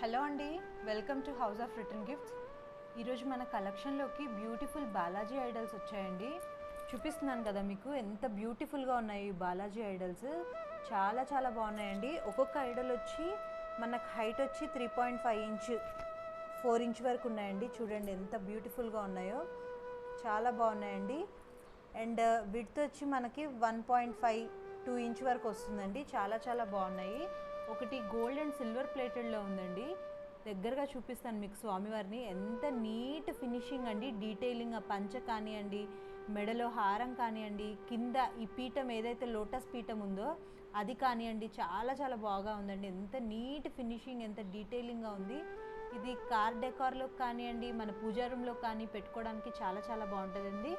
Hello అండి welcome to house of return gifts. ఈరోజు మన కలెక్షన్లోకి బ్యూటిఫుల్ బాలాజీ ఐడల్స్ వచ్చాయండి. చూపిస్తున్నాను కదా మీకు ఎంత బ్యూటిఫుల్గా ఉన్నాయి ఈ బాలాజీ ఐడల్స్. చాలా చాలా బాగున్నాయండి. ఒక్కొక్క ఐడల్ వచ్చి మనకు హైట్ వచ్చి three point five inch four inch వరకు ఉన్నాయండి. చూడండి ఎంత బ్యూటిఫుల్గా ఉన్నాయో. చాలా బాగున్నాయండి. అండ్ విడ్త్ వచ్చి మనకి one point five two inch వరకు వస్తుందండి. చాలా చాలా బాగున్నాయి. ఒకటి గోల్డ్ అండ్ సిల్వర్ ప్లేటెడ్లో ఉందండి. దగ్గరగా చూపిస్తాను మీకు స్వామివారిని. ఎంత నీట్ ఫినిషింగ్ అండి. డీటెయిలింగ్ ఆ పంచ కానివ్వండి మెడలో హారం కానివ్వండి కింద ఈ పీఠం ఏదైతే లోటస్ పీఠం ఉందో అది కానివ్వండి చాలా చాలా బాగా ఉందండి. ఎంత నీట్ ఫినిషింగ్ ఎంత డీటెయిలింగ్గా ఉంది. ఇది కార్ డెకార్లో కానివ్వండి మన పూజా రూమ్లో కానీ పెట్టుకోవడానికి చాలా చాలా బాగుంటుందండి.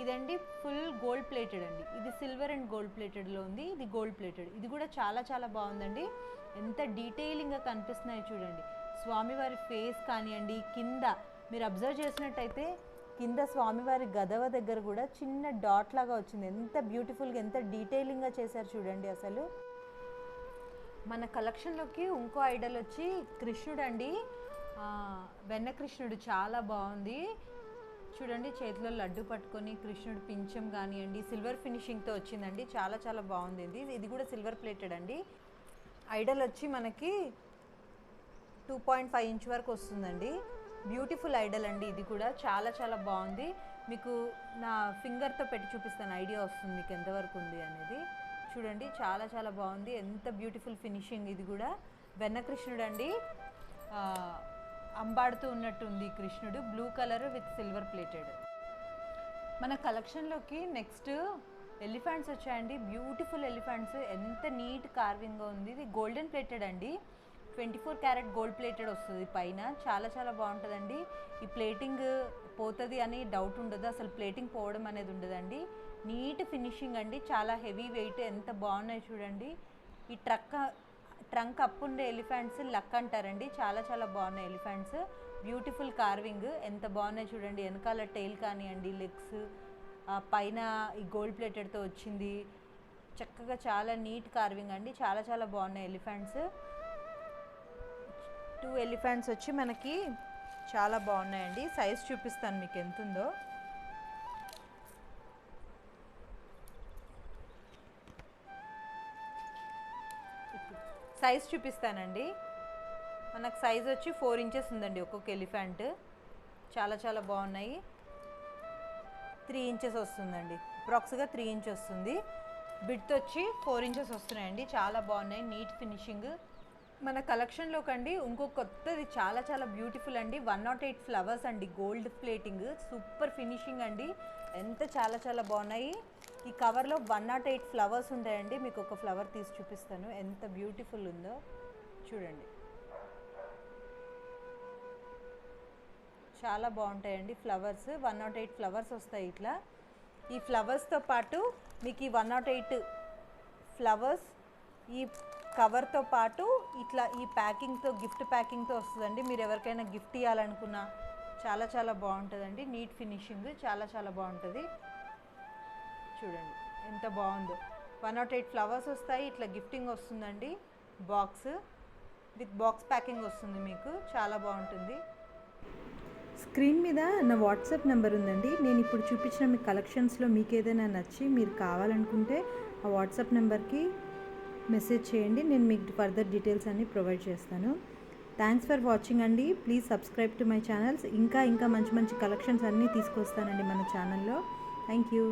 ఇదండి ఫుల్ గోల్డ్ ప్లేటెడ్ అండి. ఇది సిల్వర్ అండ్ గోల్డ్ ప్లేటెడ్లో ఉంది. ఇది గోల్డ్ ప్లేటెడ్. ఇది కూడా చాలా చాలా బాగుందండి. ఎంత డీటెయిలింగ్గా కనిపిస్తున్నాయో చూడండి. స్వామివారి ఫేస్ కానివ్వండి కింద మీరు అబ్జర్వ్ చేసినట్టయితే కింద స్వామివారి గదవ దగ్గర కూడా చిన్న డాట్ లాగా వచ్చింది. ఎంత బ్యూటిఫుల్గా ఎంత డీటెయిలింగ్గా చేశారు చూడండి అసలు. మన కలెక్షన్లోకి ఇంకో ఐడల్ వచ్చి కృష్ణుడు అండి వెన్నకృష్ణుడు వెన్న కృష్ణుడు చాలా బాగుంది. చూడండి చేతిలో లడ్డు పట్టుకొని కృష్ణుడు పింఛం కానివ్వండి సిల్వర్ ఫినిషింగ్తో వచ్చిందండి. చాలా చాలా బాగుంది ఇది. ఇది కూడా సిల్వర్ ప్లేటెడ్ అండి. ఐడల్ వచ్చి మనకి టూ పాయింట్ ఫైవ్ ఇంచ్ వరకు వస్తుందండి. బ్యూటిఫుల్ ఐడల్ అండి ఇది కూడా. చాలా చాలా బాగుంది. మీకు నా ఫింగర్తో పెట్టి చూపిస్తాను. ఐడియా వస్తుంది మీకు ఎంతవరకు ఉంది అనేది. చూడండి చాలా చాలా బాగుంది. ఎంత బ్యూటిఫుల్ ఫినిషింగ్ ఇది కూడా. వెన్నకృష్ణుడు అండి అంబాడుతూ ఉన్నట్టుంది కృష్ణుడు blue colour with silver plated మన కలెక్షన్లోకి నెక్స్ట్ ఎలిఫెంట్స్ వచ్చాయండి. బ్యూటిఫుల్ ఎలిఫెంట్స్ ఎంత నీట్ కార్వింగ్గా ఉంది. ఇది గోల్డెన్ ప్లేటెడ్ అండి. Twenty four carat gold plated వస్తుంది పైన. చాలా చాలా బాగుంటుందండి. ఈ ప్లేటింగ్ పోతుంది అని డౌట్ ఉండదు. అసలు ప్లేటింగ్ పోవడం అనేది ఉండదండి. నీట్ ఫినిషింగ్ అండి. చాలా హెవీ వెయిట్ ఎంత బాగున్నాయి చూడండి. ఈ ట్రక్ ట్రంక్ అప్ ఉండే ఎలిఫెంట్స్ లక్ అంటారండి. చాలా చాలా బాగున్నాయి ఎలిఫెంట్స్. Beautiful carving. ఎంత బాగున్నాయి చూడండి. వెనకాల టైల్ కానివ్వండి లెగ్స్. పైన ఈ గోల్డ్ ప్లేటెడ్తో వచ్చింది. చక్కగా చాలా నీట్ కార్వింగ్ అండి. చాలా చాలా బాగున్నాయి ఎలిఫెంట్స్. టూ ఎలిఫెంట్స్ వచ్చి మనకి చాలా బాగున్నాయండి. సైజ్ చూపిస్తాను మీకు ఎంత ఉందో సైజ్ చూపిస్తానండి. మనకు సైజ్ వచ్చి ఫోర్ ఇంచెస్ ఉందండి ఒక్కొక్క ఎలిఫెంట్. చాలా చాలా బాగున్నాయి. త్రీ ఇంచెస్ వస్తుందండి. అప్రాక్స్గా త్రీ ఇంచ్ వస్తుంది. బిడ్త్ వచ్చి ఫోర్ ఇంచెస్ వస్తున్నాయండి. చాలా బాగున్నాయి. Neat finishing. మన కలెక్షన్లో కండి ఇంకో కొత్తది చాలా చాలా బ్యూటిఫుల్ అండి. వన్ నాట్ ఎయిట్ ఫ్లవర్స్ అండి. Gold plating. సూపర్ ఫినిషింగ్ అండి. ఎంత చాలా చాలా బాగున్నాయి. ఈ కవర్లో వన్ నాట్ ఎయిట్ ఫ్లవర్స్ ఉంటాయండి. మీకు ఒక ఫ్లవర్ తీసి చూపిస్తాను. ఎంత బ్యూటిఫుల్ ఉందో చూడండి. చాలా బాగుంటాయండి flowers. One naught eight flowers వస్తాయి ఇట్లా. ఈ ఫ్లవర్స్తో పాటు మీకు ఈ వన్ నాట్ ఎయిట్ ఫ్లవర్స్ ఈ కవర్తో పాటు ఇట్లా ఈ ప్యాకింగ్తో గిఫ్ట్ ప్యాకింగ్తో వస్తుందండి. మీరు ఎవరికైనా గిఫ్ట్ ఇవ్వాలనుకున్నా చాలా చాలా బాగుంటుందండి. నీట్ ఫినిషింగ్ చాలా చాలా బాగుంటుంది. చూడండి ఎంత బాగుందో. వన్ నాట్ ఎయిట్ ఫ్లవర్స్ వస్తాయి ఇట్లా గిఫ్టింగ్ వస్తుందండి. బాక్స్ విత్ బాక్స్ ప్యాకింగ్ వస్తుంది మీకు చాలా బాగుంటుంది. స్క్రీన్ మీద నా వాట్సాప్ నెంబర్ ఉందండి. నేను ఇప్పుడు చూపించిన మీ కలెక్షన్స్లో మీకు ఏదైనా నచ్చి మీరు కావాలనుకుంటే ఆ వాట్సాప్ నెంబర్కి మెసేజ్ చేయండి. నేను మీకు ఫర్దర్ డీటెయిల్స్ అన్నీ ప్రొవైడ్ చేస్తాను. థ్యాంక్స్ ఫర్ వాచింగ్ అండి. Please subscribe to my channels ఇంకా ఇంకా మంచి మంచి కలెక్షన్స్ అన్నీ తీసుకొస్తానండి మన ఛానల్లో థ్యాంక్ యూ